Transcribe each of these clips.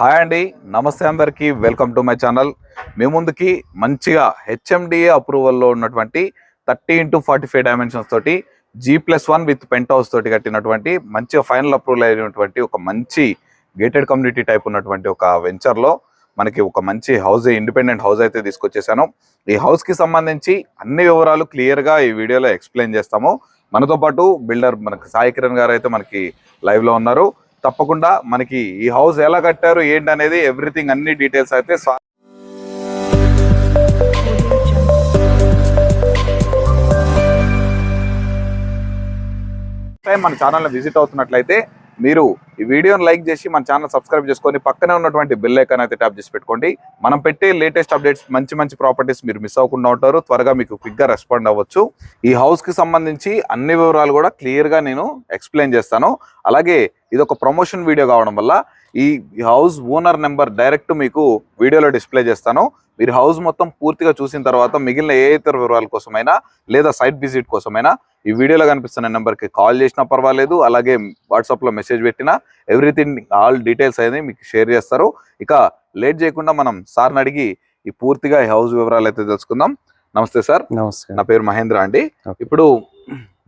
Hi అండి. నమస్తే అందరికీ. Welcome to my channel. మీ ముందుకి మంచిగా హెచ్ఎండిఏ అప్రూవల్లో ఉన్నటువంటి thirty into forty five dimensions తోటి G plus one with penthouse తోటి కట్టినటువంటి మంచిగా ఫైనల్ అప్రూవల్ అయినటువంటి ఒక మంచి గేటెడ్ కమ్యూనిటీ టైప్ ఉన్నటువంటి ఒక వెంచర్లో మనకి ఒక మంచి హౌస్ ఇండిపెండెంట్ హౌస్ అయితే తీసుకొచ్చేసాను. ఈ హౌస్కి కి సంబంధించి అన్ని వివరాలు క్లియర్గా గా ఈ వీడియోలో ఎక్స్ప్లెయిన్ చేస్తాము. మనతో పాటు బిల్డర్ మనకి సాయి కిరణ్ గారు అయితే మనకి లైవ్లో లో ఉన్నారు. తప్పకుండా మనకి ఈ హౌస్ ఎలా కట్టారు ఏంటి అనేది ఎవ్రీథింగ్ అన్ని డీటెయిల్స్ అయితే టైం మన ఛానల్ని విజిట్ అవుతున్నట్లయితే మీరు ఈ వీడియోని లైక్ చేసి మన ఛానల్ సబ్స్క్రైబ్ చేసుకొని పక్కనే ఉన్నటువంటి బిల్ ఐకాన్ అయితే ట్యాప్ చేసి పెట్టుకోండి. మనం పెట్టే లేటెస్ట్ అప్డేట్స్ మంచి మంచి ప్రాపర్టీస్ మీరు మిస్ అవ్వకుండా ఉంటారు. త్వరగా మీకు క్విక్గా రెస్పాండ్ అవ్వచ్చు. ఈ హౌస్కి సంబంధించి అన్ని వివరాలు కూడా క్లియర్గా నేను ఎక్స్ప్లెయిన్ చేస్తాను. అలాగే ఇది ఒక ప్రమోషన్ వీడియో కావడం వల్ల ఈ హౌస్ ఓనర్ నెంబర్ డైరెక్ట్ మీకు వీడియోలో డిస్ప్లే చేస్తాను. మీరు హౌస్ మొత్తం పూర్తిగా చూసిన తర్వాత మిగిలిన ఏ ఇతర వివరాల కోసమైనా లేదా సైట్ విజిట్ కోసమైనా ఈ వీడియోలో కనిపిస్తున్న నెంబర్కి కాల్ చేసినా పర్వాలేదు అలాగే వాట్సాప్లో మెసేజ్ పెట్టినా ఎవ్రీథింగ్ ఆల్ డీటెయిల్స్ అనేది మీకు షేర్ చేస్తారు. ఇక లేట్ చేయకుండా మనం సార్ని అడిగి ఈ పూర్తిగా ఈ హౌస్ వివరాలు అయితే తెలుసుకుందాం. నమస్తే సార్. నమస్కారం. నా పేరు మహేంద్ర అండి. ఇప్పుడు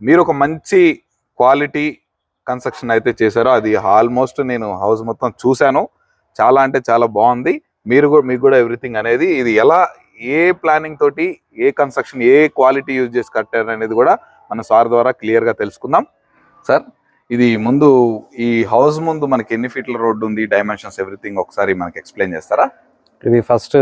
మీరు ఒక మంచి క్వాలిటీ కన్స్ట్రక్షన్ అయితే చేశారు అది ఆల్మోస్ట్ నేను హౌస్ మొత్తం చూశాను. చాలా అంటే చాలా బాగుంది. మీరు కూడా మీకు కూడా ఎవ్రీథింగ్ అనేది ఇది ఎలా ఏ ప్లానింగ్ తోటి ఏ కన్స్ట్రక్షన్ ఏ క్వాలిటీ యూజ్ చేసి కట్టారు అనేది కూడా మన సార్ ద్వారా క్లియర్గా తెలుసుకుందాం. సార్ ఇది ముందు ఈ హౌస్ ముందు మనకి ఎన్ని ఫీట్ల రోడ్డు ఉంది డైమెన్షన్స్ ఎవ్రీథింగ్ ఒకసారి మనకి ఎక్స్ప్లెయిన్ చేస్తారా? ఇది ఫస్ట్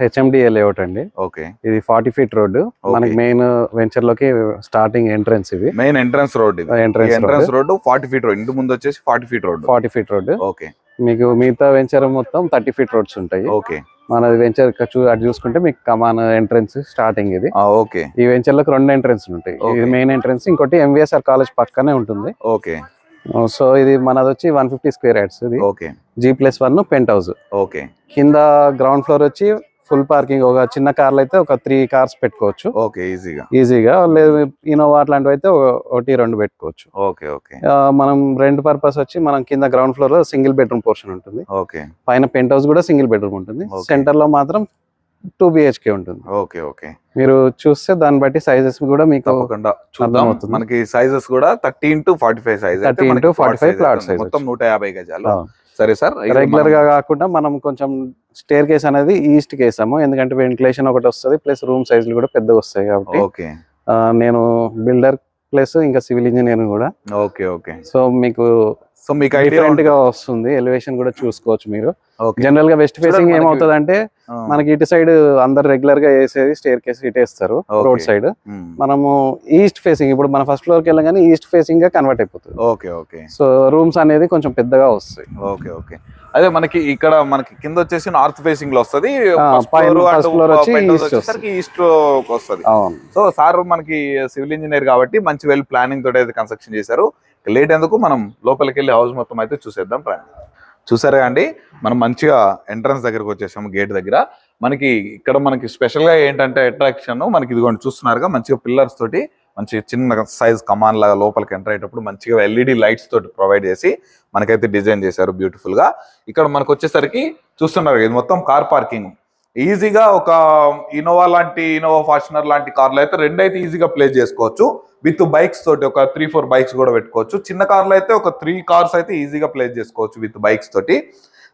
హెచ్ఎండిఏ లేఅవుట్ అండి. ఓకే. ఇది ఫార్టీ ఫీట్ రోడ్డు. మనకి మెయిన్ వెంచర్లోకి స్టార్టింగ్ ఎంట్రన్స్ ఇది. Main entrance road entrance entrance road forty feet road. ఇంటి ముందు వచ్చేసి forty feet road forty feet road. Okay. మీకు మిగతా వెంచర్ మొత్తం థర్టీ ఫీట్ రోడ్స్ ఉంటాయి. ఓకే. మన వెంచర్ అటు చూసుకుంటే మీకు కమాన్ ఎంట్రన్స్ స్టార్టింగ్ ఇది. ఓకే. ఈ వెంచర్లోకి రెండు ఎంట్రన్స్ ఉంటాయి. ఇది. మెయిన్ ఎంట్రన్స్ ఇంకోటి ఎంవిఎస్ఆర్ కాలేజ్ పక్కనే ఉంటుంది. ఓకే. సో ఇది మనది వచ్చి వన్ ఫిఫ్టీ స్క్వేర్ యార్డ్స్ ఇది. Okay. G plus one penthouse okay. కింద గ్రౌండ్ ఫ్లోర్ వచ్చి ఫుల్ పార్కింగ్ ఒక చిన్న కార్లు అయితే ఒక త్రీ కార్స్ పెట్టుకోవచ్చు. ఓకే ఈజీగా. ఈజీగా. లేదు ఇనోవా అట్లాంటివి అయితే ఒకటి రెండు పెట్టుకోవచ్చు. Okay okay. మనం రెంట్ పర్పస్ వచ్చి మనం కింద గ్రౌండ్ ఫ్లోర్లో సింగిల్ బెడ్రూమ్ పోర్షన్ ఉంటుంది. ఓకే. పైన పెంట్ హౌస్ కూడా సింగిల్ బెడ్రూమ్ ఉంటుంది. సెంటర్లో మాత్రం టూ బిహెచ్కే ఉంటుంది. Okay okay. మీరు చూస్తే దాన్ని బట్టి సైజెస్ కూడా మీకు తప్పకుండా. మనకి సైజెస్ కూడా thirty into forty five size 30 into 45 plot size మొత్తం. నూట యాభై గజాలు. సరే సార్ రెగ్యులర్గా కాకుండా మనం కొంచెం స్టేర్ కేస్ అనేది ఈస్ట్కి వేసాము ఎందుకంటే వెంటిలేషన్ ఒకటి వస్తుంది ప్లస్ రూమ్ సైజులు కూడా పెద్దగా వస్తాయి కాబట్టి. నేను బిల్డర్ ప్లస్ ఇంకా సివిల్ ఇంజనీర్ కూడా. Okay okay. సో మీకు సో మీకు ఐడియా డిఫరెంట్గా వస్తుంది. ఎలివేషన్ కూడా చూసుకోవచ్చు మీరు. జనరల్గా వెస్ట్ ఫేసింగ్ ఏమవుతుంది అంటే మనకి ఇటు సైడ్ అందరు రెగ్యులర్గా వేసేది స్టేర్ కేస్ ఇటు వేస్తారు Okay. రోడ్ సైడ్ మనము ఈస్ట్ ఫేసింగ్ ఇప్పుడు మన ఫస్ట్ ఫ్లోర్కి వెళ్ళగానే ఈస్ట్ ఫేసింగ్గా కన్వర్ట్ అయిపోతుంది. ఓకే ఓకే సో రూమ్స్ అనేది కొంచెం పెద్దగా వస్తాయి. ఓకే ఓకే అదే మనకి ఇక్కడ మనకి కింద వచ్చేసి నార్త్ ఫేసింగ్లో వస్తది. ఈస్ట్ వస్తది. సో సార్ మనకి సివిల్ ఇంజనీర్ కాబట్టి మంచి వెల్ ప్లానింగ్ తోటి అయితే కన్స్ట్రక్షన్ చేశారు. లేట్ ఎందుకు? మనం లోపలికి వెళ్ళి హౌస్ మొత్తం అయితే చూసేద్దాం ప్లాన్ చూసారా అండి? మనం మంచిగా ఎంట్రన్స్ దగ్గరకు వచ్చేసాము గేట్ దగ్గర. మనకి ఇక్కడ మనకి స్పెషల్గా ఏంటంటే అట్రాక్షన్ మనకి ఇదిగోండి చూస్తున్నారుగా మంచిగా పిల్లర్స్ తోటి మంచి చిన్న సైజ్ కమాన్ లాగా లోపలికి ఎంటర్ అయ్యేటప్పుడు మంచిగా ఎల్ఈడి లైట్స్ తోటి ప్రొవైడ్ చేసి మనకైతే డిజైన్ చేశారు బ్యూటిఫుల్గా ఇక్కడ మనకు వచ్చేసరికి చూస్తున్నారు ఇది మొత్తం కార్ పార్కింగ్. ఈజీగా ఒక ఇనోవా లాంటి ఇనోవా ఫార్చునర్ లాంటి కార్లు అయితే రెండు అయితే ఈజీగా ప్లేస్ చేసుకోవచ్చు. విత్ బైక్స్ తోటి ఒక త్రీ ఫోర్ బైక్స్ కూడా పెట్టుకోవచ్చు. చిన్న కార్లు అయితే ఒక త్రీ కార్స్ అయితే ఈజీగా ప్లేస్ చేసుకోవచ్చు విత్ బైక్స్ తోటి.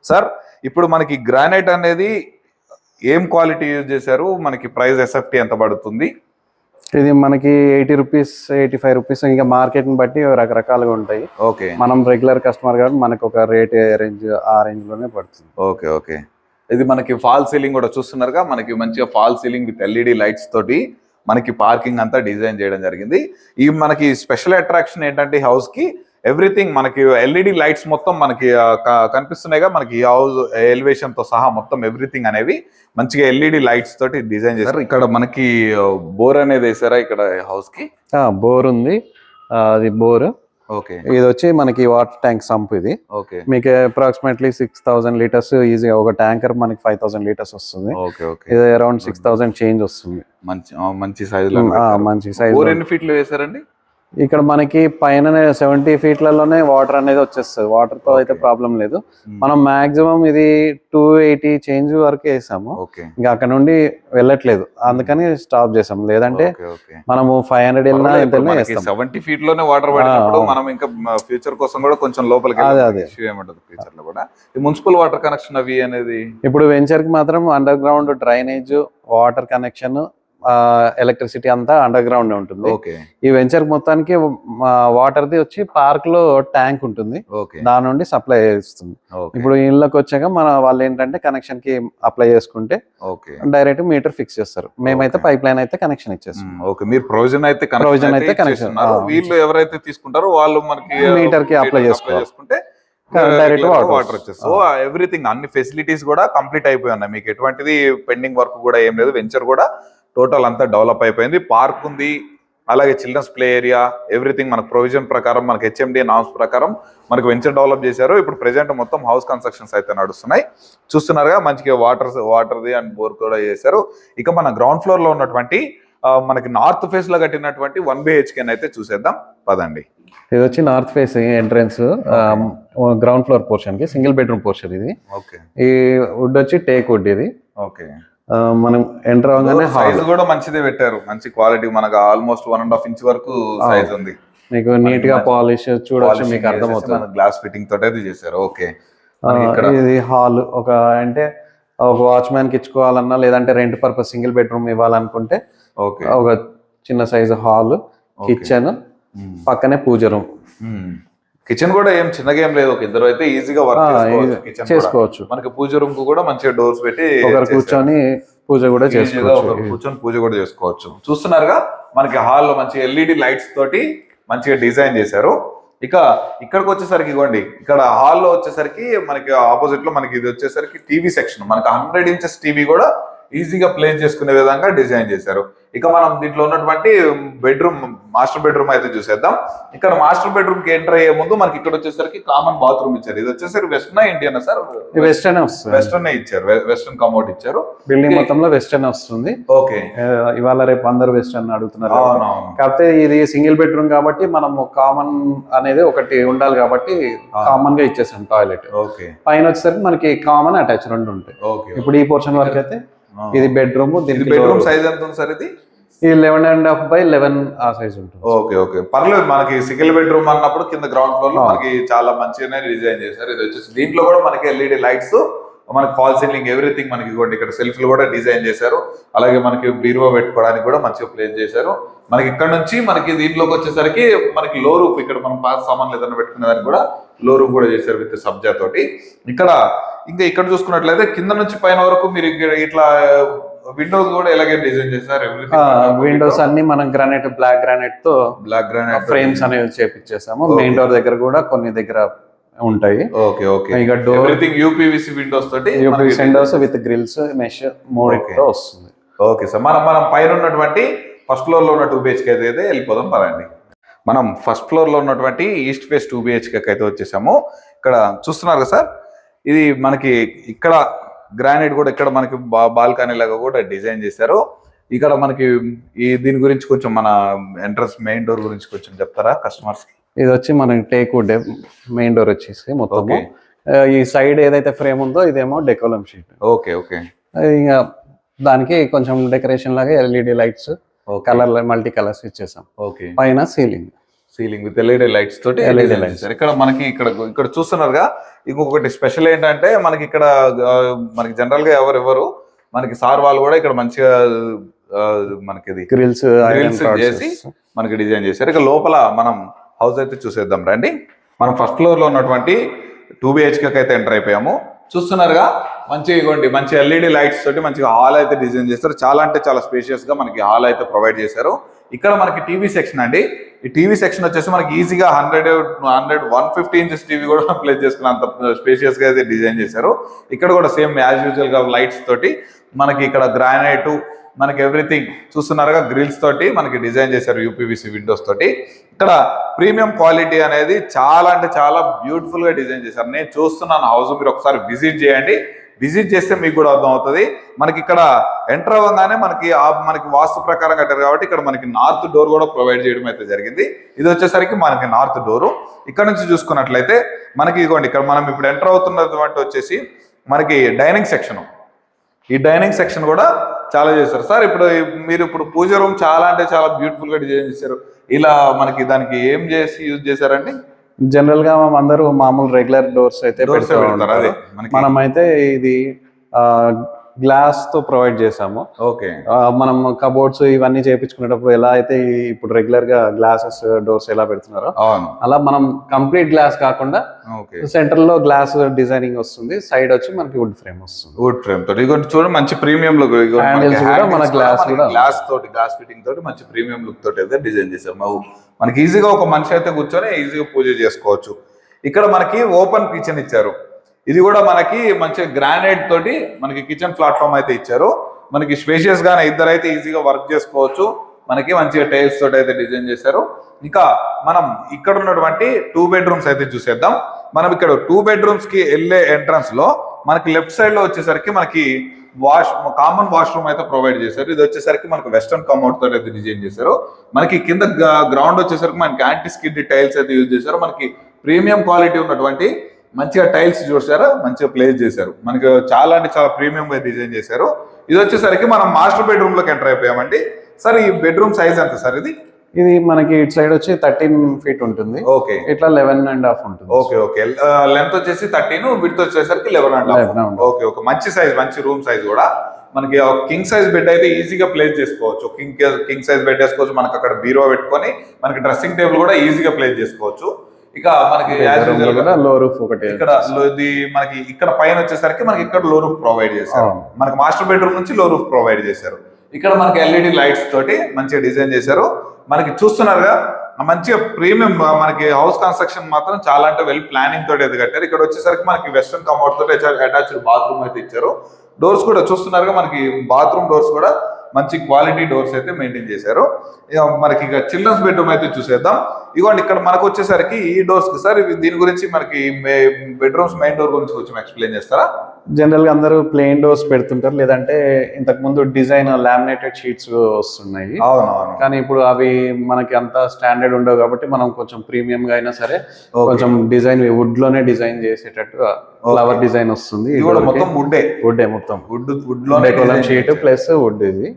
సార్ ఇప్పుడు మనకి గ్రానైట్ అనేది ఏం క్వాలిటీ యూజ్ చేశారు? మనకి ప్రైస్ ఎస్ఎఫ్టీ ఎంత పడుతుంది? ఇది మనకి eighty rupees eighty five rupees ఇంకా మార్కెట్ని బట్టి రకరకాలుగా ఉంటాయి. ఓకే. మనం రెగ్యులర్ కస్టమర్ కాబట్టి మనకు ఒక రేట్ రేంజ్ ఆ రేంజ్లోనే పడుతుంది. Okay okay. ఇది మనకి ఫాల్ సీలింగ్ కూడా చూస్తున్నారుగా మనకి మంచిగా fall ceiling with LED lights తోటి మనకి పార్కింగ్ అంతా డిజైన్ చేయడం జరిగింది. ఈ మనకి స్పెషల్ అట్రాక్షన్ ఏంటంటే హౌస్కి ఎవ్రీథింగ్ మనకి ఎల్ఈడి లైట్స్ మొత్తం మనకి కనిపిస్తున్నాయిగా మనకి ఈ హౌస్ ఎలివేషన్తో సహా మొత్తం ఎవ్రీథింగ్ అనేవి మంచిగా ఎల్ఈడి లైట్స్ తోటి డిజైన్ చేశారు. ఇక్కడ మనకి బోర్ అనేది వేసారా ఇక్కడ హౌస్కి? బోర్ ఉంది. ఆ, అది బోర్. ఇది వచ్చి మనకి వాటర్ ట్యాంక్ సంప్ ఇది. ఓకే. మీకు అప్రాక్సిమేట్లీ సిక్స్ థౌసండ్ లీటర్స్ ఈజీగా ఒక ట్యాంకర్ మనకి ఫైవ్ థౌసండ్ లీటర్స్ వస్తుంది. Okay okay. ఇది అరౌండ్ సిక్స్ థౌసండ్ చేంజ్ వస్తుంది. మంచి మంచి సైజ్ మంచి సైజ్ ఫీట్లు వేసారండి ఇక్కడ మనకి పైన సెవెంటీ ఫీట్లలోనే వాటర్ అనేది వచ్చేస్తుంది. వాటర్తో అయితే. ప్రాబ్లం లేదు. Hmm. మనం మాక్సిమం ఇది టూ ఎయిటీ చేంజ్ వరకు వేసాము. ఇంకా అక్కడ నుండి వెళ్ళట్లేదు. అందుకని స్టాప్ చేసాం లేదంటే మనము ఫైవ్ హండ్రెడ్ వెళ్ళినా సెవెంటీ ఫీట్లోనే వాటర్ పడినప్పుడు. మనం ఇంకా ఫ్యూచర్ కోసం కూడా కొంచెం లోపలికి అదే, అదే. ఫ్యూచర్లో కూడా. మున్సిపల్ వాటర్ కనెక్షన్ అవి అనేది? ఇప్పుడు వెంచర్కి మాత్రం underground drainage water connection electricity అంతా అండర్ గ్రౌండ్ ఉంటుంది. ఓకే. ఈ వెంచర్ మొత్తానికి వాటర్ ది వచ్చి పార్క్లో ట్యాంక్ ఉంటుంది దాని నుండి సప్లై చేస్తుంది. ఇప్పుడు ఇళ్ళకి వచ్చాక మన వాళ్ళు ఏంటంటే కనెక్షన్కి అప్లై చేసుకుంటే ఓకే. డైరెక్ట్ మీటర్ ఫిక్స్ చేస్తారు. మేమైతే. పైప్ లైన్ అయితే కనెక్షన్ ఇచ్చేస్తాం. ఓకే. మీరు ప్రొవిజన్ అయితే ప్రొవిజన్ అయితే. కనెక్షన్. వీళ్ళు ఎవరైతే తీసుకుంటారో వాళ్ళు మనకి Meter కి చేసుకోవాలి. చేసుకుంటే water వాటర్ సో ఎవ్రీథింగ్ అన్ని ఫెసిలిటీస్ కూడా కంప్లీట్ అయిపోయి ఉన్నాయి. మీకు ఎటువంటిది పెండింగ్ వర్క్ కూడా ఏం లేదు. వెంచర్ కూడా టోటల్ అంతా డెవలప్ అయిపోయింది. పార్క్ ఉంది. అలాగే చిల్డ్రన్స్ ప్లే ఏరియా ఎవ్రీథింగ్ మనకు ప్రొవిజన్ ప్రకారం మనకి హెచ్ఎండి నామ్స్ ప్రకారం మనకు వెంచర్ డెవలప్ చేశారు. ఇప్పుడు ప్రెసెంట్ మొత్తం హౌస్ కన్స్ట్రక్షన్స్ అయితే నడుస్తున్నాయి. చూస్తున్నారుగా మంచిగా వాటర్ వాటర్ది అండ్ బోర్ కూడా చేశారు. ఇక మన గ్రౌండ్ ఫ్లోర్లో ఉన్నటువంటి మనకి నార్త్ ఫేస్లో కట్టినటువంటి వన్ బిహెచ్కే అయితే చూసేద్దాం. పదండి. ఇది వచ్చి north face entrance ground floor పోర్షన్కి single bedroom portion ఇది. ఓకే. ఈ వుడ్ వచ్చి టేక్ వుడ్ ఇది. ఓకే. మనం ఎంటర్ అవగానే సైజ్ కూడా మంచిదే పెట్టారు. మంచి క్వాలిటీ మనకు almost one and half inch వరకు సైజ్ ఉంది. మీకు నీట్గా పాలిష్ చూడొచ్చు మీకు అర్థమవుతుంది. గ్లాస్ ఫిట్టింగ్ తోటి అది చేశారు. ఓకే ఇది హాల్. ఒక అంటే ఒక వాచ్మ్యాన్కి ఇచ్చుకోవాలన్నా లేదంటే రెంట్ పర్పస్ సింగిల్ బెడ్రూమ్ ఇవ్వాలనుకుంటే ఓకే ఒక చిన్న సైజు హాల్ కిచెన్ పక్కనే పూజ రూమ్ కిచెన్ కూడా ఏం చిన్నగా ఏం లేదు. ఒక ఇద్దరు అయితే ఈజీగా వర్క్ చేసుకోవచ్చు కిచెన్ చేసుకోవచ్చు. మనకి పూజ రూమ్కు కూడా మంచిగా డోర్స్ పెట్టి. కూర్చొని పూజ కూడా చేసుకోవచ్చు. కూర్చొని పూజ కూడా చేసుకోవచ్చు. చూస్తున్నారుగా మనకి హాల్లో మంచి ఎల్ఈడి లైట్స్ తోటి మంచిగా డిజైన్ చేశారు. ఇక ఇక్కడికి వచ్చేసరికి ఇవ్వండి ఇక్కడ హాల్లో వచ్చేసరికి మనకి ఆపోజిట్లో మనకి ఇది వచ్చేసరికి టీవీ సెక్షన్. మనకి హండ్రెడ్ ఇంచెస్ టీవీ కూడా ఈజీగా ప్లే చేసుకునే విధంగా డిజైన్ చేశారు. ఇక మనం దీంట్లో ఉన్నటువంటి బెడ్రూమ్ మాస్టర్ బెడ్రూమ్ అయితే చూసేద్దాం. ఇక్కడ మాస్టర్ బెడ్రూమ్కి ఎంటర్ అయ్యే ముందు మనకి ఇక్కడ వచ్చేసరికి కామన్ బాత్రూమ్ ఇచ్చారు. ఇది వచ్చేసరికి western Indian sir? Western western ఇచ్చారు. వెస్టర్న్ కమోడ్ ఇచ్చారు. బిల్డింగ్ మొత్తంలో వెస్టర్న్ వస్తుంది. ఓకే ఇవాళ రేపు అందరు వెస్టర్న్ అడుగుతున్నారు కాకపోతే ఇది సింగిల్ బెడ్రూమ్ కాబట్టి మనము కామన్ అనేది ఒకటి ఉండాలి కాబట్టి కామన్గా ఇచ్చేసాం టాయిలెట్ ఓకే పైన వచ్చేసరికి మనకి కామన్ అటాచ్ రెండు ఉంటాయి. ఓకే ఇప్పుడు ఈ పోర్షన్ వరకు అయితే ఇది బెడ్రూమ్ దీనికి బెడ్రూమ్ సైజ్ ఎంత ఉంది సార్ ఇది? ఇది eleven and half by eleven ఆ సైజ్ ఉంటుంది. Okay okay. పర్లేదు మనకి సింగిల్ బెడ్రూమ్ అన్నప్పుడు కింద గ్రౌండ్ ఫ్లోర్లో. మనకి చాలా మంచిగానే డిజైన్ చేశారు. ఇది వచ్చేసి దీంట్లో కూడా మనకి ఎల్ఈడి లైట్స్ మనకి ఫాల్ సీలింగ్ ఎవ్రీథింగ్ మనకి ఇవ్వండి ఇక్కడ సెల్ఫ్లు కూడా డిజైన్ చేశారు. అలాగే మనకి బీరువా పెట్టుకోవడానికి కూడా మంచిగా ప్లేస్ చేశారు. మనకి ఇక్కడ నుంచి మనకి దీంట్లోకి వచ్చేసరికి మనకి లో రూఫ్ ఇక్కడ మనం పాత సామాన్లు ఏదైనా పెట్టుకునే దానికి కూడా లో రూఫ్ కూడా చేశారు విత్ సబ్జా తోటి. ఇక్కడ ఇంకా ఇక్కడ చూసుకున్నట్లయితే కింద నుంచి పైన వరకు మీరు ఇక్కడ ఇట్లా విండోస్ కూడా ఎలాగే డిజైన్ చేశారు. విండోస్ అన్ని మనం గ్రానైట్ బ్లాక్ గ్రానైట్తో బ్లాక్ గ్రానైట్ ఫ్రేమ్స్ అనేవి చేపించేసాము. మెయిన్ డోర్ దగ్గర కూడా కొన్ని దగ్గర ఉంటాయి. ఓకే ఓకే ఇక డోర్ ఎవ్రీథింగ్ యూపీవీసీ విండోస్ తోటి విండోస్ విత్ గ్రిల్స్ మెష్ మూడింటితో వస్తుంది. ఓకే సార్ మనం మనం పైన ఉన్నటువంటి ఫస్ట్ ఫ్లోర్లో ఉన్న టూ బిహెచ్కే అయితే వెళ్ళిపోదాం పదండి. మనం ఫస్ట్ ఫ్లోర్లో ఉన్నటువంటి ఈస్ట్ ఫేస్ టూ బిహెచ్కే అయితే వచ్చేసాము. ఇక్కడ చూస్తున్నారు కదా సార్ ఇది మనకి ఇక్కడ గ్రానైట్ కూడా ఇక్కడ మనకి బాల్కనీ లాగా కూడా డిజైన్ చేశారు. ఇక్కడ మనకి ఈ దీని గురించి కొంచెం మన ఎంట్రన్స్ మెయిన్ డోర్ గురించి కొంచెం చెప్తారా కస్టమర్స్ ఇది వచ్చి మనకి టేక్ వుడ్ మెయిన్ డోర్ వచ్చేసి మొత్తము. ఆ, ఈ సైడ్ ఏదైతే ఫ్రేమ్ ఉందో ఇదేమో డెకోలం షీట్. Okay okay. ఇంకా దానికి కొంచెం డెకరేషన్ లాగా LED lights colour multi colours ఇచ్చేసాం. ఓకే. పైన ceiling. Ceiling with LED lights తోటి lights. లైట్స్. ఇక్కడ మనకి ఇక్కడ ఇక్కడ చూస్తున్నారుగా ఇంకొకటి స్పెషల్ ఏంటంటే మనకి ఇక్కడ మనకి జనరల్గా ఎవరు ఎవరు మనకి సార్ వాళ్ళు కూడా ఇక్కడ మంచిగా మనకి ఇది గ్రిల్స్ Grills చేసి మనకి డిజైన్ చేశారు. ఇక లోపల మనం హౌస్ అయితే చూసేద్దాం రండి. మనం ఫస్ట్ ఫ్లోర్లో ఉన్నటువంటి టూ బిహెచ్కే అయితే ఎంటర్ అయిపోయాము. చూస్తున్నారుగా? మంచి ఇగోండి మంచి ఎల్ఈడి లైట్స్ తోటి మంచిగా హాల్ అయితే డిజైన్ చేస్తారు. చాలా అంటే చాలా స్పేషియస్గా మనకి హాల్ అయితే ప్రొవైడ్ చేశారు. ఇక్కడ మనకి టీవీ సెక్షన్ అండి. ఈ టీవీ సెక్షన్ వచ్చేసి మనకి ఈజీగా hundred hundred one fifty inches TV కూడా ప్లేస్ చేసుకుని అంత స్పేషియస్గా అయితే డిజైన్ చేశారు. ఇక్కడ కూడా సేమ్ యాజ్ యూజువల్గా లైట్స్ తోటి మనకి ఇక్కడ గ్రానైట్ మనకి ఎవ్రీథింగ్ చూస్తున్నారుగా గ్రిల్స్ తోటి మనకి డిజైన్ చేశారు యూపీవీసీ విండోస్ తోటి. ఇక్కడ ప్రీమియం క్వాలిటీ అనేది చాలా అంటే చాలా బ్యూటిఫుల్గా డిజైన్ చేశారు. నేను చూస్తున్నాను హౌస్ మీరు ఒకసారి విజిట్ చేయండి. విజిట్ చేస్తే మీకు కూడా అర్థం అవుతుంది మనకి ఇక్కడ ఎంటర్ అవ్వగానే మనకి ఆ మనకి వాస్తు ప్రకారం కట్టారు కాబట్టి ఇక్కడ మనకి నార్త్ డోర్ కూడా ప్రొవైడ్ చేయడం అయితే జరిగింది. ఇది వచ్చేసరికి మనకి నార్త్ డోరు ఇక్కడ నుంచి చూసుకున్నట్లయితే మనకి ఇదిగోండి ఇక్కడ మనం ఇప్పుడు ఎంటర్ అవుతున్నటువంటి వచ్చేసి మనకి డైనింగ్ సెక్షన్ ఈ డైనింగ్ సెక్షన్ కూడా చాలా చేశారు. సార్ ఇప్పుడు మీరు ఇప్పుడు పూజ రూమ్ చాలా అంటే చాలా బ్యూటిఫుల్గా డిజైన్ చేశారు. ఇలా మనకి దానికి ఏం చేసి యూజ్ చేశారండి? జనరల్గా అందరూ మామూలు రెగ్యులర్ డోర్స్ అయితే పెడతారు, మనమైతే ఇది గ్లాస్తో ప్రొవైడ్ చేసాము ఓకే. మనం కబోర్డ్స్ ఇవన్నీ చేయించుకునేటప్పుడు ఎలా అయితే ఇప్పుడు రెగ్యులర్గా గ్లాసెస్ డోర్స్ ఎలా పెడుతున్నారో అలా మనం కంప్లీట్ గ్లాస్ కాకుండా సెంటర్లో గ్లాస్ డిజైనింగ్ వస్తుంది సైడ్ వచ్చి మనకి వుడ్ ఫ్రేమ్ వస్తుంది. వుడ్ ఫ్రేమ్ తోటి. చూడండి మంచి ప్రీమియం లుక్ మన కూడా గ్లాస్ తోటి గ్లాస్ ఫిట్టింగ్ తోటి మంచి ప్రీమియం లుక్ తోటి అయితే డిజైన్ చేశారు మా మనకి ఈజీగా ఒక మనిషి అయితే కూర్చొని ఈజీగా పూజ చేసుకోవచ్చు. ఇక్కడ మనకి ఓపెన్ కిచెన్ ఇచ్చారు. ఇది కూడా మనకి మంచి గ్రానైట్ తోటి మనకి కిచెన్ ప్లాట్ఫామ్ అయితే ఇచ్చారు. మనకి స్పేషియస్ గానే ఇద్దరు అయితే ఈజీగా వర్క్ చేసుకోవచ్చు. మనకి మంచిగా టైల్స్ తోటి అయితే డిజైన్ చేశారు. ఇంకా మనం ఇక్కడ ఉన్నటువంటి టూ బెడ్రూమ్స్ అయితే చూసేద్దాం. మనం ఇక్కడ టూ బెడ్రూమ్స్కి వెళ్ళే ఎంట్రన్స్లో మనకి లెఫ్ట్ సైడ్లో వచ్చేసరికి మనకి వాష్ కామన్ వాష్రూమ్ అయితే ప్రొవైడ్ చేశారు. ఇది వచ్చేసరికి మనకి వెస్టర్న్ కమౌట్ తోటి అయితే డిజైన్ చేశారు. మనకి కింద గ్రౌండ్ వచ్చేసరికి మనకి యాంటీ స్కిడ్ టైల్స్ అయితే యూజ్ చేశారు. మనకి ప్రీమియం క్వాలిటీ ఉన్నటువంటి మంచిగా టైల్స్ చూసారు? మంచిగా ప్లేస్ చేశారు. మనకి చాలా అంటే చాలా ప్రీమియం గా డిజైన్ చేశారు. ఇది వచ్చేసరికి మనం మాస్టర్ బెడ్రూమ్లోకి ఎంటర్ అయిపోయామండి. సార్ ఈ బెడ్రూమ్ సైజ్ ఎంత సార్ ఇది? ఇది మనకి ఇటు సైడ్ వచ్చి థర్టీన్ ఫీట్ ఉంటుంది. ఓకే. ఇట్లా లెవెన్ అండ్ హాఫ్ ఉంటుంది. Okay okay. లెంత్ వచ్చేసి థర్టీన్ విడ్త్ వచ్చేసరికి eleven and 11 and okay okay. మంచి సైజ్ మంచి రూమ్ సైజ్ కూడా. మనకి కింగ్ సైజ్ బెడ్ అయితే ఈజీగా ప్లేస్ చేసుకోవచ్చు. కింగ్ కింగ్ సైజ్ బెడ్ వేసుకోవచ్చు. మనకి అక్కడ బీరో పెట్టుకొని మనకి డ్రెస్సింగ్ టేబుల్ కూడా ఈజీగా ప్లేస్ చేసుకోవచ్చు. ఇక మనకి లో రూఫ్ ఒకటి ఇక్కడ మనకి ఇక్కడ పైన వచ్చేసరికి మనకి ఇక్కడ లో రూఫ్ ప్రొవైడ్ చేశారు. మనకి మాస్టర్ బెడ్రూమ్ నుంచి లో రూఫ్ ప్రొవైడ్ చేశారు. ఇక్కడ మనకి ఎల్ఈడి లైట్స్ తోటి మంచిగా డిజైన్ చేశారు. మనకి చూస్తున్నారుగా మంచిగా ప్రీమియం మనకి హౌస్ కన్స్ట్రక్షన్ మాత్రం చాలా అంటే వెల్ ప్లానింగ్ తోటి అయితే కట్టారు. ఇక్కడ వచ్చేసరికి మనకి వెస్ట్రన్ కమౌట్ తోటి అటాచ్డ్ బాత్రూమ్ అయితే ఇచ్చారు. డోర్స్ కూడా చూస్తున్నారుగా మనకి బాత్రూమ్ డోర్స్ కూడా మంచి క్వాలిటీ డోర్స్ అయితే మెయింటైన్ చేశారు. మనకి ఇక చిల్డ్రన్స్ బెడ్రూమ్ అయితే చూసేద్దాం. ఇదిగోండి ఇక్కడ మనకు వచ్చేసరికి ఈ డోర్స్కి సార్ దీని గురించి మనకి బెడ్రూమ్స్ మెయిన్ డోర్ గురించి కొంచెం ఎక్స్ప్లెయిన్ చేస్తారా? జనరల్గా అందరూ ప్లెయిన్ డోర్స్ పెడుతుంటారు. లేదంటే ఇంతకు ముందు డిజైన్ లామినేటెడ్ షీట్స్ వస్తున్నాయి. అవును అవును కానీ ఇప్పుడు అవి మనకి అంత స్టాండర్డ్ ఉండవు కాబట్టి మనం కొంచెం ప్రీమియం గా అయినా సరే కొంచెం డిజైన్ వుడ్లోనే డిజైన్ చేసేటట్టు ఫ్లవర్ డిజైన్ వస్తుంది ఇది కూడా మొత్తం వుడ్డే. వుడ్ మొత్తం. వుడ్ వుడ్ డెకోలం షీట్ ప్లస్ వుడ్ ఇది.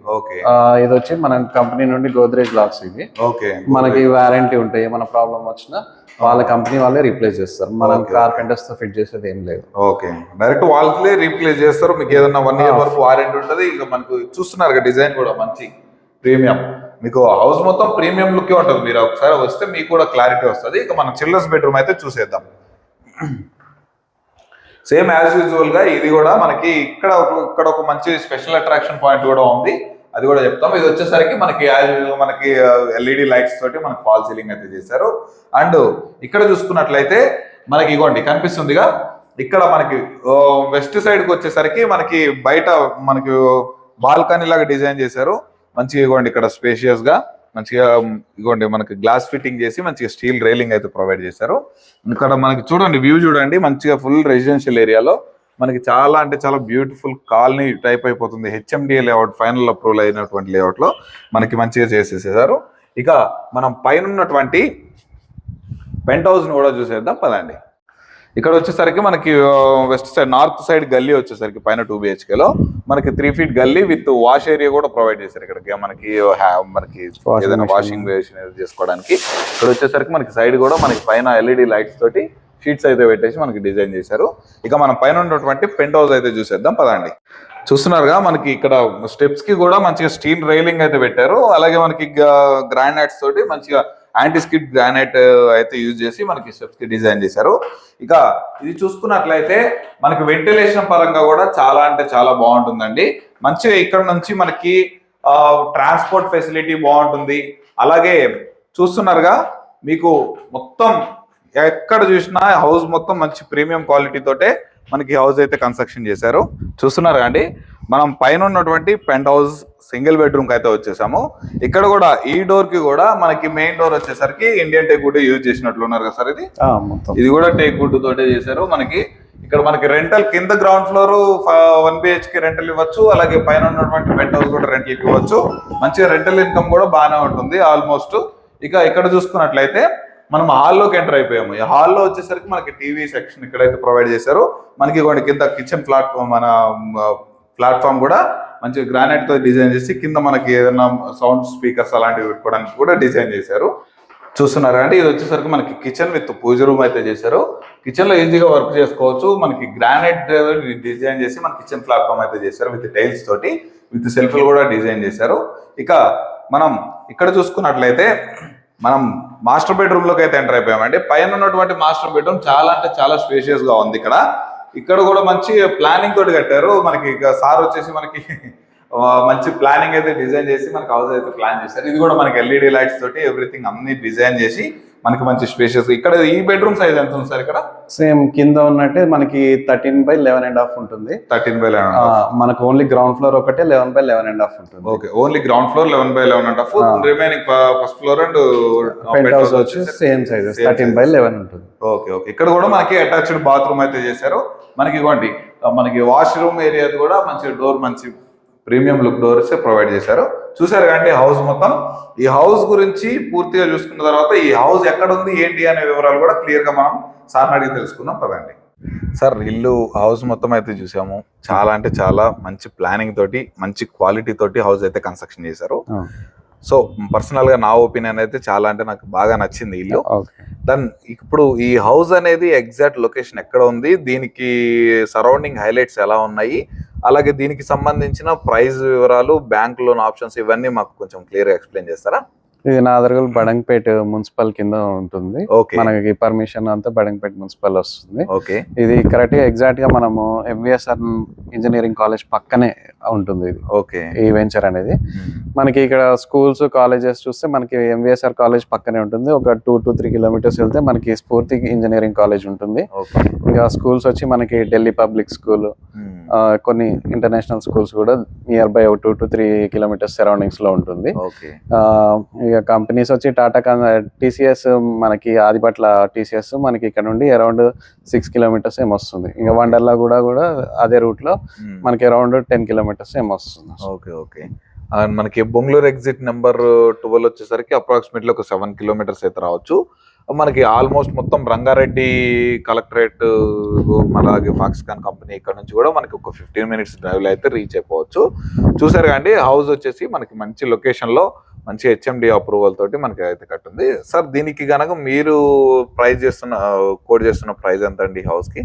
ఇది వచ్చి మన కంపెనీ నుండి గోద్రేజ్ లాక్స్ ఇవి. ఓకే. మనకి వారంటీ ఉంటాయి. ఏమైనా ప్రాబ్లం వచ్చినా వాళ్ళ కంపెనీ వాళ్ళే రీప్లేస్ చేస్తారు. మనం కార్పెంటర్స్తో ఫిట్ చేసేది ఏం లేదు. ఓకే. డైరెక్ట్ వాళ్ళకి రీప్లేస్ చేస్తారు. మీకు ఏదన్నా వన్ ఇయర్ వరకు వారంటీ ఉంటుంది. ఇక మనకు చూస్తున్నారు డిజైన్ కూడా మంచి ప్రీమియం. మీకు హౌస్ మొత్తం ప్రీమియం లుక్ ఉంటుంది. మీరు ఒకసారి వస్తే మీకు కూడా క్లారిటీ వస్తుంది. ఇక మనం చిల్డ్రన్స్ బెడ్రూమ్ అయితే చూసేద్దాం. సేమ్ యాజ్ యూజువల్గా ఇది కూడా మనకి ఇక్కడ ఒక- ఇక్కడ ఒక మంచి స్పెషల్ అట్రాక్షన్ పాయింట్ కూడా ఉంది. అది కూడా చెప్తాం. ఇది వచ్చేసరికి మనకి మనకి ఎల్ఈడి లైట్స్ తోటి మనకి ఫాల్ సీలింగ్ అయితే చేశారు. అండ్ ఇక్కడ చూసుకున్నట్లయితే మనకి ఇగోండి కనిపిస్తుందిగా. ఇక్కడ మనకి వెస్ట్ సైడ్కి వచ్చేసరికి మనకి బయట మనకి బాల్కనీ లాగా డిజైన్ చేశారు. మంచిగా ఇగోండి ఇక్కడ స్పేషియస్గా. మంచిగా ఇగోండి మనకి గ్లాస్ ఫిట్టింగ్ చేసి మంచిగా స్టీల్ రైలింగ్ అయితే ప్రొవైడ్ చేశారు. ఇక్కడ మనకి చూడండి వ్యూ చూడండి మంచిగా ఫుల్ రెసిడెన్షియల్ ఏరియాలో మనకి చాలా అంటే చాలా బ్యూటిఫుల్ కాలనీ టైప్ అయిపోతుంది. హెచ్ఎండిఏ లేఅవుట్ ఫైనల్ అప్రూవల్ అయినటువంటి లేఅవుట్లో మనకి మంచిగా చేసేసేసారు ఇక మనం పైన ఉన్నటువంటి పెంట్ హౌస్ని కూడా చూసేద్దాం పదండి. ఇక్కడ వచ్చేసరికి మనకి వెస్ట్ సైడ్ నార్త్ సైడ్ గల్లీ వచ్చేసరికి పైన టూ బిహెచ్కేలో. మనకి త్రీ ఫీట్ గల్లీ విత్ వాష్ ఏరియా కూడా ప్రొవైడ్ చేశారు ఇక్కడ. మనకి మనకి ఏదైనా. వాషింగ్ మెషిన్ చేసుకోవడానికి. ఇక్కడ వచ్చేసరికి మనకి సైడ్ కూడా మనకి పైన ఎల్ఈడి లైట్స్ తోటి షీట్స్ అయితే పెట్టేసి మనకి డిజైన్ చేశారు. ఇక మనం పైన ఉన్నటువంటి పెంట్ హౌస్ అయితే చూసేద్దాం. పదండి. చూస్తున్నారుగా మనకి ఇక్కడ స్టెప్స్కి కూడా మంచిగా స్టీల్ రైలింగ్ అయితే పెట్టారు. అలాగే మనకి గ్రానైట్స్ తోటి మంచిగా యాంటీ స్కిప్ గ్రానైట్ అయితే యూజ్ చేసి మనకి స్టెప్స్కి డిజైన్ చేశారు. ఇక ఇది చూసుకున్నట్లయితే మనకి వెంటిలేషన్ పరంగా కూడా చాలా అంటే చాలా బాగుంటుందండి. మంచిగా ఇక్కడ నుంచి మనకి ట్రాన్స్పోర్ట్ ఫెసిలిటీ బాగుంటుంది. అలాగే చూస్తున్నారుగా మీకు మొత్తం ఎక్కడ చూసినా హౌస్ మొత్తం మంచి ప్రీమియం క్వాలిటీ తోటే మనకి హౌస్ అయితే కన్స్ట్రక్షన్ చేశారు. చూస్తున్నారు అండి? మనం పైన ఉన్నటువంటి పెంట్ హౌస్ సింగిల్ బెడ్రూమ్కి అయితే వచ్చేసాము. ఇక్కడ కూడా ఈ డోర్కి కూడా మనకి మెయిన్ డోర్ వచ్చేసరికి ఇండియన్ టేక్ వుడ్ యూజ్ చేసినట్లు ఉన్నారు కదా సార్ ఇది? ఇది కూడా టేక్ వుడ్ తోటే చేశారు. మనకి ఇక్కడ మనకి రెంటల్ కింద ground floor one BHK rental ఇవ్వచ్చు. అలాగే పైన ఉన్నటువంటి పెంట్ హౌస్ కూడా రెంటల్ ఇవ్వచ్చు. మంచిగా రెంటల్ ఇన్కమ్ కూడా బాగానే ఉంటుంది ఆల్మోస్ట్. ఇక ఇక్కడ చూసుకున్నట్లయితే మనం హాల్లోకి ఎంటర్ అయిపోయాము. ఈ హాల్లో వచ్చేసరికి మనకి టీవీ సెక్షన్ ఇక్కడైతే ప్రొవైడ్ చేశారు. మనకి కొన్ని కింద కిచెన్ ప్లాట్ఫామ్ మన ప్లాట్ఫామ్ కూడా మంచి గ్రానైట్తో డిజైన్ చేసి కింద మనకి ఏదైనా సౌండ్ స్పీకర్స్ అలాంటివి పెట్టుకోవడానికి కూడా డిజైన్ చేశారు. చూస్తున్నారా అంటే ఇది వచ్చేసరికి మనకి కిచెన్ విత్ పూజ రూమ్ అయితే చేశారు. కిచెన్లో ఈజీగా వర్క్ చేసుకోవచ్చు. మనకి గ్రానైట్ డిజైన్ చేసి మన కిచెన్ ప్లాట్ఫామ్ అయితే చేశారు విత్ టైల్స్ తోటి. విత్ సెల్ఫ్లు కూడా డిజైన్ చేశారు. ఇక మనం ఇక్కడ చూసుకున్నట్లయితే మనం మాస్టర్ బెడ్రూమ్లోకి అయితే ఎంటర్ అయిపోయామండి. పైన ఉన్నటువంటి మాస్టర్ బెడ్రూమ్ చాలా అంటే చాలా స్పేషియస్గా ఉంది ఇక్కడ. ఇక్కడ కూడా మంచి ప్లానింగ్ తోటి కట్టారు. మనకి సార్ వచ్చేసి మనకి మంచి ప్లానింగ్ అయితే డిజైన్ చేసి మనకి హౌస్ అయితే ప్లాన్ చేశారు. ఇది కూడా మనకి ఎల్ఈడి లైట్స్ తోటి ఎవ్రీథింగ్ అన్ని డిజైన్ చేసి మనకి మంచి స్పేషియస్ ఇక్కడ ఈ బెడ్రూమ్ సైజ్ ఎంత ఉంది సార్ ఇక్కడ? సేమ్ కింద ఉన్నట్టే మనకి thirteen by eleven and half ఉంటుంది. థర్టీన్ బై లెవెన్ మనకు ఓన్లీ గ్రౌండ్ ఫ్లోర్ ఒకటే eleven by eleven and half ఉంటుంది. Okay only ground floor eleven by eleven and half. Remaining first floor and penthouse వచ్చి same sizes thirteen by eleven ఉంటుంది. Okay okay ఇక్కడ కూడా మనకి attached bathroom అయితే చేశారు. మనకి ఇవ్వండి మనకి వాష్రూమ్ ఏరియా కూడా మంచి డోర్ మంచి ప్రీమియం లుక్ డోర్స్ ప్రొవైడ్ చేశారు. చూసారు కండి హౌస్ మొత్తం. ఈ హౌస్ గురించి పూర్తిగా చూసుకున్న తర్వాత ఈ హౌస్ ఎక్కడ ఉంది ఏంటి అనే వివరాలు కూడా క్లియర్గా మనం సార్ అడిగి తెలుసుకుందాం పదండి. సార్ ఇల్లు హౌస్ మొత్తం అయితే చూసాము. చాలా అంటే చాలా మంచి ప్లానింగ్ తోటి మంచి క్వాలిటీ తోటి హౌస్ అయితే కన్స్ట్రక్షన్ చేశారు. సో పర్సనల్గా నా ఒపీనియన్ అయితే చాలా అంటే నాకు బాగా నచ్చింది ఇల్లు. దెన్ ఇప్పుడు ఈ హౌస్ అనేది ఎగ్జాక్ట్ లొకేషన్ ఎక్కడ ఉంది దీనికి సరౌండింగ్ హైలైట్స్ ఎలా ఉన్నాయి అలాగే దీనికి సంబంధించిన ప్రైస్ వివరాలు బ్యాంక్ లోన్ ఆప్షన్స్ ఇవన్నీ మాకు కొంచెం క్లియర్ ఎక్స్ప్లెయిన్ చేస్తారా? ఇది నాదర్గల్ బడంగపేట మున్సిపల్ కింద ఉంటుంది. మనకి పర్మిషన్ అంతా బడంగపేట మున్సిపల్ వస్తుంది. ఓకే. ఇది కరెక్ట్గా ఎగ్జాక్ట్గా మనము ఎంవిఎస్ఆర్ ఇంజనీరింగ్ కాలేజ్ పక్కనే ఉంటుంది ఇది. ఓకే. ఈ వెంచర్ అనేది. మనకి ఇక్కడ స్కూల్స్ కాలేజెస్ చూస్తే మనకి ఎంవిఎస్ఆర్ కాలేజ్ పక్కనే ఉంటుంది. ఒక టూ టు త్రీ కిలోమీటర్స్ వెళ్తే మనకి స్ఫూర్తి ఇంజనీరింగ్ కాలేజ్ ఉంటుంది. ఓకే. ఇంకా స్కూల్స్ వచ్చి మనకి ఢిల్లీ పబ్లిక్ స్కూల్ కొన్ని ఇంటర్నేషనల్ స్కూల్స్ కూడా near by two to three kilometres సరౌండింగ్స్లో ఉంటుంది ఇక కంపెనీస్ వచ్చి టాటా టీసీఎస్ మనకి ఆదిపట్ల టీసీఎస్ మనకి ఇక్కడ నుండి అరౌండ్ సిక్స్ కిలోమీటర్స్ ఏం వస్తుంది. ఇంకా వండర్లా కూడా కూడా అదే రూట్లో మనకి అరౌండ్ టెన్ కిలోమీటర్స్ ఏం వస్తుంది. ఓకే ఓకే మనకి బొంగళూరు ఎగ్జిట్ నెంబర్ ట్వెల్వ్ వచ్చేసరికి అప్రాక్సిమేట్లీ ఒక సెవెన్ కిలోమీటర్స్ అయితే రావచ్చు. మనకి ఆల్మోస్ట్ మొత్తం రంగారెడ్డి కలెక్టరేట్ అలాగే ఫాక్స్కాన్ కంపెనీ ఇక్కడ నుంచి కూడా మనకి ఒక ఫిఫ్టీన్ మినిట్స్ డ్రైవ్లో అయితే రీచ్ అయిపోవచ్చు. చూసారు కండి హౌస్ వచ్చేసి మనకి మంచి లొకేషన్లో మంచి హెచ్ఎండి అప్రూవల్ తోటి మనకి అయితే కట్టుంది. సార్ దీనికి గనక మీరు ప్రైస్ చేస్తున్న కోడ్ చేస్తున్న ప్రైస్ ఎంత అండి హౌస్కి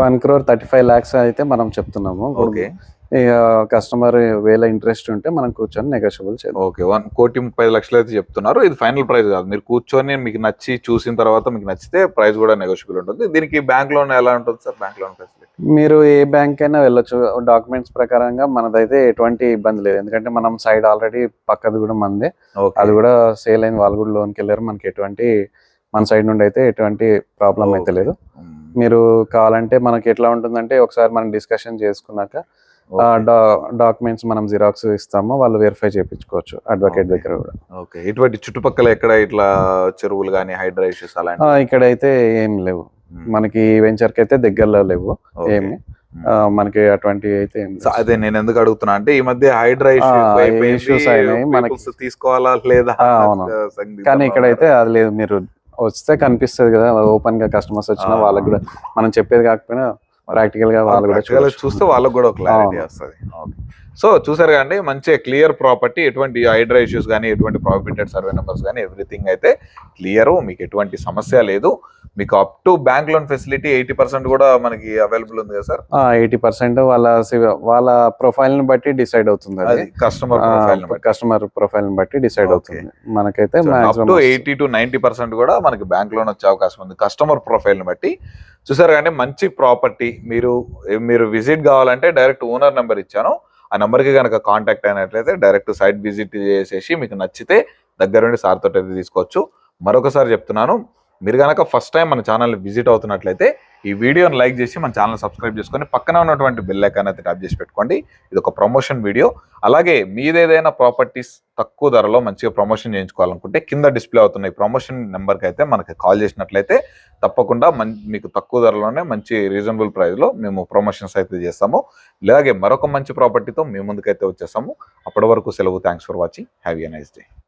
one crore thirty five lakhs అయితే మనం చెప్తున్నాము. ఓకే. కస్టమర్ వేల ఇంట్రెస్ట్ ఉంటే మనం కూర్చొని నెగోషియబుల్ చేద్దాం. ఓకే వన్ కోటి ముప్పై లక్షలు అయితే చెప్తున్నారు. ఇది ఫైనల్ ప్రైస్ కాదు. మీరు కూర్చొని మీకు నచ్చి చూసిన తర్వాత మీకు నచ్చితే ప్రైస్ కూడా నెగోషియబుల్ ఉంటుంది. దీనికి బ్యాంక్ లోన్ ఎలా ఉంటుంది సార్? బ్యాంక్ లోన్ ఫెసిలిటీ మీరు ఏ బ్యాంక్ అయినా వెళ్ళొచ్చు. డాక్యుమెంట్స్ ప్రకారంగా మనదైతే ఎటువంటి ఇబ్బంది లేదు. ఎందుకంటే మనం సైడ్ ఆల్రెడీ పక్కది కూడా మనదే అది కూడా సేల్ అయిన వాళ్ళు కూడా లోన్కి వెళ్ళారు. మనకి ఎటువంటి మన సైడ్ నుండి అయితే ఎటువంటి ప్రాబ్లం అయితే లేదు. మీరు కావాలంటే మనకి ఎట్లా ఉంటుందంటే ఒకసారి మనం డిస్కషన్ చేసుకున్నాక డాక్యుమెంట్స్ మనం జిరాక్స్ ఇస్తాము వాళ్ళు వెరిఫై చేయించుకోవచ్చు అడ్వకేట్ దగ్గర కూడా. ఓకే ఇటువంటి చుట్టుపక్కల ఎక్కడ ఇట్లా చెరువులు కానీ హైడ్రా ఇష్యూస్ ఆ, అలాంటి ఇక్కడైతే ఏం లేవు. మనకి వెంచర్కి అయితే దగ్గరలో లేవు ఏమి. ఆ, మనకి అటువంటి అయితే. అదే నేను ఎందుకు అడుగుతున్నా అంటే ఈ మధ్య issues అయినాయి. మనకి- ఇష్యూస్ తీసుకోవాలా లేదా. కానీ ఇక్కడైతే అది లేదు. మీరు వస్తే కనిపిస్తుంది కదా ఓపెన్గా కస్టమర్స్ వచ్చినా. వాళ్ళకి కూడా. మనం చెప్పేది కాకపోయినా ప్రాక్టికల్గా వాళ్ళు కూడా. చూస్తే వాళ్ళకి కూడా ఒక క్లారిటీ. వస్తుంది సో చూసారు కండి మంచి క్లియర్ ప్రాపర్టీ ఎటువంటి హైడ్రా ఇష్యూస్ కానీ ఎటువంటి ప్రాఫిటెడ్ సర్వే నెంబర్స్ కానీ ఎవ్రీథింగ్ అయితే క్లియర్ మీకు ఎటువంటి సమస్య లేదు. మీకు up to bank loan facility eighty percent కూడా మనకి అవైలబుల్ ఉంది కదా సార్? ఎయిటీ పర్సెంట్ వాళ్ళ వాళ్ళ ప్రొఫైల్ని బట్టి డిసైడ్ అవుతుంది అది. కస్టమర్ ప్రొఫైల్ కస్టమర్ ప్రొఫైల్ని బట్టి. డిసైడ్. అవుతుంది. మనకైతే up to maximum eighty to ninety percent కూడా మనకి బ్యాంక్ లోన్ వచ్చే అవకాశం ఉంది. కస్టమర్ ప్రొఫైల్ని బట్టి. చూసారు కానీ మంచి ప్రాపర్టీ మీరు మీరు విజిట్ కావాలంటే డైరెక్ట్ ఓనర్ నెంబర్ ఇచ్చాను. ఆ నెంబర్కి కనుక కాంటాక్ట్ అయినట్లయితే డైరెక్ట్ సైట్ విజిట్ చేసేసి మీకు నచ్చితే దగ్గరుండి సార్ తోటి అయితే తీసుకోవచ్చు. మరొకసారి చెప్తున్నాను మీరు కనుక ఫస్ట్ టైం మన ఛానల్ విజిట్ అవుతున్నట్లయితే ఈ వీడియోని లైక్ చేసి మన ఛానల్ సబ్స్క్రైబ్ చేసుకొని పక్కన ఉన్నటువంటి బెల్ ఐకాన్ అయితే ట్యాప్ చేసి పెట్టుకోండి. ఇది ఒక ప్రమోషన్ వీడియో అలాగే మీదేదైనా ప్రాపర్టీస్ తక్కువ ధరలో మంచిగా ప్రమోషన్ చేయించుకోవాలనుకుంటే కింద డిస్ప్లే అవుతున్న ఈ ప్రమోషన్ నెంబర్కి అయితే మనకి కాల్ చేసినట్లయితే తప్పకుండా మీకు తక్కువ ధరలోనే మంచి రీజనబుల్ ప్రైస్లో మేము ప్రమోషన్స్ అయితే చేస్తాము. అలాగే మరొక మంచి ప్రాపర్టీతో మీ ముందుకైతే వచ్చేస్తాము. అప్పటి వరకు సెలవు. Thanks for watching have a nice day